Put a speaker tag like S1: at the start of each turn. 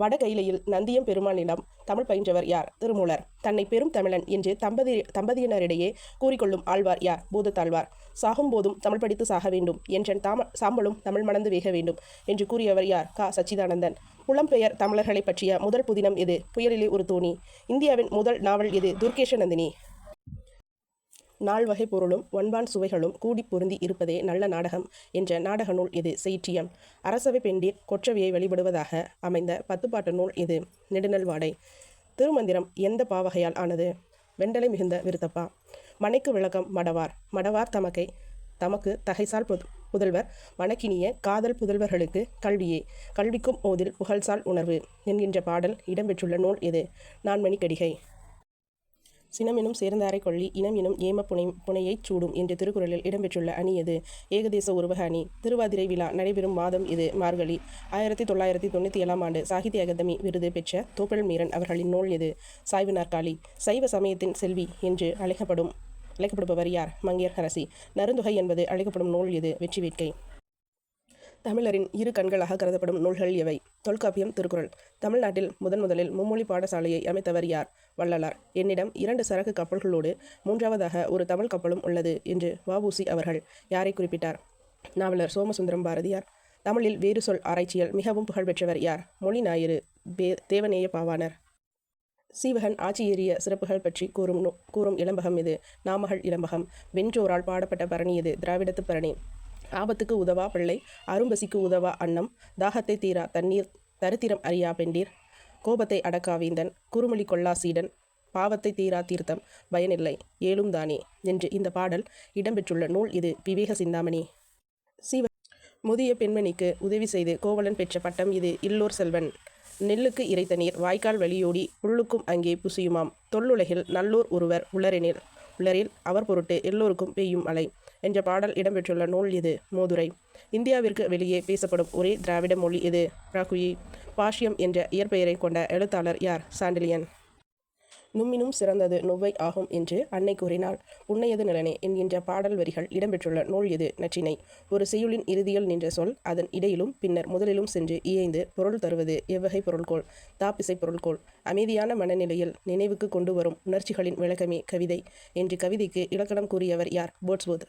S1: வடகையிலையில் நந்தியம் பெருமானிடம் தமிழ் பயின்றவர் யார்? திருமூலர். தன்னை பெரும் தமிழன் என்று தம்பதி தம்பதியினரிடையே கூறிக்கொள்ளும் ஆழ்வார் யார்? பூதத்தாழ்வார். சாகும்போதும் தமிழ் படித்து சாக வேண்டும். என்றன் தாம சாம்பலும் தமிழ் மணந்து வேக வேண்டும் என்று கூறியவர் யார்? கா. சச்சிதானந்தன். புலம்பெயர் தமிழர்களை பற்றிய முதல் புதினம் எது? புயலிலே ஒரு தோணி. இந்தியாவின் முதல் நாவல் எது? துர்கேஷ நந்தினி. நால்வகை பொருளும் ஒன்பான் சுவைகளும் கூடி பொருந்தி இருப்பதே நல்ல நாடகம் என்ற நாடக நூல் இது செய்ற்றியம் அரசவை பெண்டிர் கொற்றவையை வழிபடுவதாக அமைந்த பத்துப்பாட்டு நூல் இது நெடுநல்வாடை. திருமந்திரம் எந்த பாவகையால் ஆனது? வெண்டலை மிகுந்த விருத்தப்பா. மனைக்கு விளக்கம் மடவார். மடவார் தமக்கை தமக்கு தகைசால் புது புதல்வர். வணக்கினிய காதல் புதல்வர்களுக்கு கல்வியே. கல்விக்கும் ஓதில் புகழ்சால் உணர்வு என்கின்ற பாடல் இடம்பெற்றுள்ள நூல் இது நான்மணி கடிகை சினமெனும் சேர்ந்தாரை கொள்ளி இனம் எனும் ஏம புனை புனையைச் சூடும் என்று திருக்குறளில் இடம்பெற்றுள்ள அணி இது ஏகதேச உருவக அணி. திருவாதிரை விழா நடைபெறும் மாதம் இது மார்கழி. ஆயிரத்தி தொள்ளாயிரத்தி தொண்ணூற்றி ஏழாம் ஆண்டு சாகித்ய அகாதமி விருது பெற்ற தோப்பல் மீரன் அவர்களின் நூல் இது சாய்வு நாற்காலி. சைவ சமயத்தின் செல்வி என்று அழைக்கப்படும் அழைக்கப்படுபவர் யார்? மங்கையர் அரசி நறுந்துகை என்பது அழைக்கப்படும் நூல் இது வெற்றி வேட்கை. தமிழரின் இரு கண்களாக கருதப்படும் நூல்கள் எவை தொல்காப்பியம் திருக்குறள். தமிழ்நாட்டில் முதன் முதலில் மும்மொழி பாடசாலையை அமைத்தவர் யார்? வள்ளலார். என்னிடம் இரண்டு சரக்கு கப்பல்களோடு மூன்றாவதாக ஒரு தமிழ் கப்பலும் உள்ளது என்று வாபூசி அவர்கள் யாரை குறிப்பிட்டார்? நாவலர் சோமசுந்தரம் பாரதியார். தமிழில் வேறு சொல் ஆராய்ச்சியில் மிகவும் புகழ்பெற்றவர் யார்? மொழி ஞாயிறு பே தேவநேய பாவாணர். சீவகன் ஆட்சி ஏறிய சிறப்புகள் பற்றி கூறும் கூறும் இளம்பகம் இது. நாமகள் இளம்பகம் வென்றோரால் பாடப்பட்ட பரணி இது. திராவிடத்து பரணி. ஆபத்துக்கு உதவா பிள்ளை அரும்பசிக்கு உதவா அன்னம் தாகத்தை தீரா தண்ணீர் தரித்திரம் அறியா பெண்டீர் கோபத்தை அடக்காவேந்தன் குறுமொழி கொள்ளா சீடன் பாவத்தை தீரா தீர்த்தம் பயனில்லை ஏழும் தானே என்று இந்த பாடல் இடம்பெற்றுள்ள நூல் இது. விவேக சிந்தாமணி. சீவ முதிய பெண்மணிக்கு உதவி செய்து கோவலன் பெற்ற பட்டம் இது. இல்லோர் செல்வன். நெல்லுக்கு இறைத்த நீர். வாய்க்கால் வழியோடி புல்லுக்கும் அங்கே புசியுமாம். தொல்லுலகில் நல்லோர் ஒருவர் உளரெனில் உளரில் அவர் பொருட்டு எல்லோருக்கும் பெய்யும் மழை. என்ற பாடல் இடம்பெற்றுள்ள நூல் இது மோதுரை. இந்தியாவிற்கு வெளியே பேசப்படும் ஒரே திராவிட மொழி இது பிராகுயி பாஷ்யம் என்ற இயற்பெயரை கொண்ட எழுத்தாளர் யார்? சாண்டிலியன். நும்மினும் சிறந்தது நுவ்வை ஆகும் என்று அன்னை கூறினாள். உன்னையது நிலனே என்கின்ற பாடல் வரிகள் இடம்பெற்றுள்ள நூல் இது நற்றினை. ஒரு செய்யுளின் இறுதியில் நின்ற சொல் அதன் இடையிலும் பின்னர் முதலிலும் சென்று இயைந்து பொருள் தருவது எவ்வகை பொருள்கோள் தாப்பிசை பொருள்கோள் அமைதியான மனநிலையில் நினைவுக்கு கொண்டு வரும் உணர்ச்சிகளின் விளக்கமே கவிதை என்று கவிதைக்கு இலக்கணம் கூறியவர் யார்? போட்ஸ்வுத்